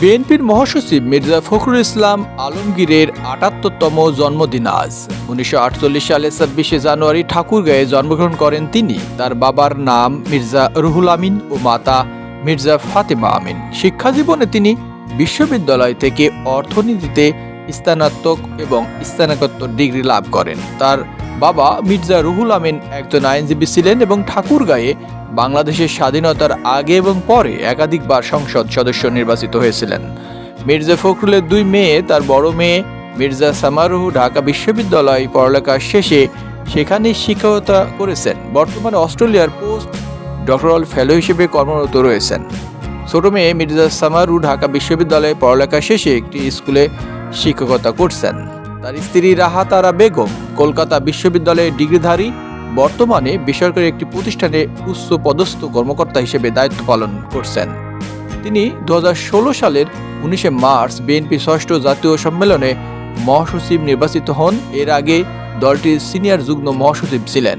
বিএনপির মহাসচিব মির্জা ফখরুল ইসলাম আলমগীরের আটাত্তরতম জন্মদিন আজ। উনিশশো আটচল্লিশ সালে ছাব্বিশে জানুয়ারি ঠাকুরগাঁয়ে জন্মগ্রহণ করেন তিনি। তার বাবার নাম মির্জা রুহুল আমিন ও মাতা মির্জা ফাতেমা আমিন। শিক্ষা জীবনে তিনি বিশ্ববিদ্যালয় থেকে অর্থনীতিতে স্নাতক এবং স্নাতকোত্তর ডিগ্রি লাভ করেন। তার বাবা মির্জা রুহুল আমিন একজন আইনজীবী ছিলেন এবং ঠাকুরগাঁয়ে বাংলাদেশের স্বাধীনতার আগে এবং পরে একাধিকবার সংসদ সদস্য নির্বাচিত হয়েছিলেন। মির্জা ফখরুলের দুই মেয়ে, তার বড় মেয়ে মির্জা সামারুহ ঢাকা বিশ্ববিদ্যালয় পড়ালেখা শেষে সেখানে শিক্ষকতা করেছেন। বর্তমানে অস্ট্রেলিয়ার পোস্ট ডক্টরাল ফেলো হিসেবে কর্মরত রয়েছেন। ছোট মেয়ে মির্জা সামারু ঢাকা বিশ্ববিদ্যালয়ে পড়ালেখা শেষে একটি স্কুলে শিক্ষকতা করছেন। তার স্ত্রী রাহাতারা বেগম কলকাতা বিশ্ববিদ্যালয়ের ডিগ্রিধারী, বর্তমানে বেসরকারি একটি প্রতিষ্ঠানে উচ্চ পদস্থ কর্মকর্তা হিসেবে দায়িত্ব পালন করছেন। তিনি দু সালের উনিশে মার্চ বিএনপি ষষ্ঠ জাতীয় সম্মেলনে মহাসচিব নির্বাচিত হন। এর আগে দলটির সিনিয়র যুগ্ম মহাসচিব ছিলেন।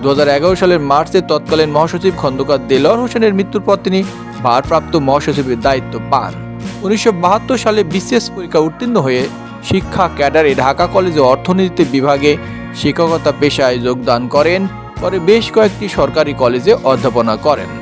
দু হাজার এগারো সালের মার্চে তৎকালীন মহাসচিব খন্দকার দেলোয়ার হোসেনের মৃত্যুর পর তিনি ভারপ্রাপ্ত মহাসচিবের দায়িত্ব পান। উনিশশো বাহাত্তর সালে বিসিএস পরীক্ষা উত্তীর্ণ হয়ে শিক্ষা ক্যাডারে ঢাকা কলেজে অর্থনীতি বিভাগে শিক্ষকতা পেশায় যোগদান করেন। পরে বেশ কয়েকটি সরকারি কলেজে অধ্যাপনা করেন।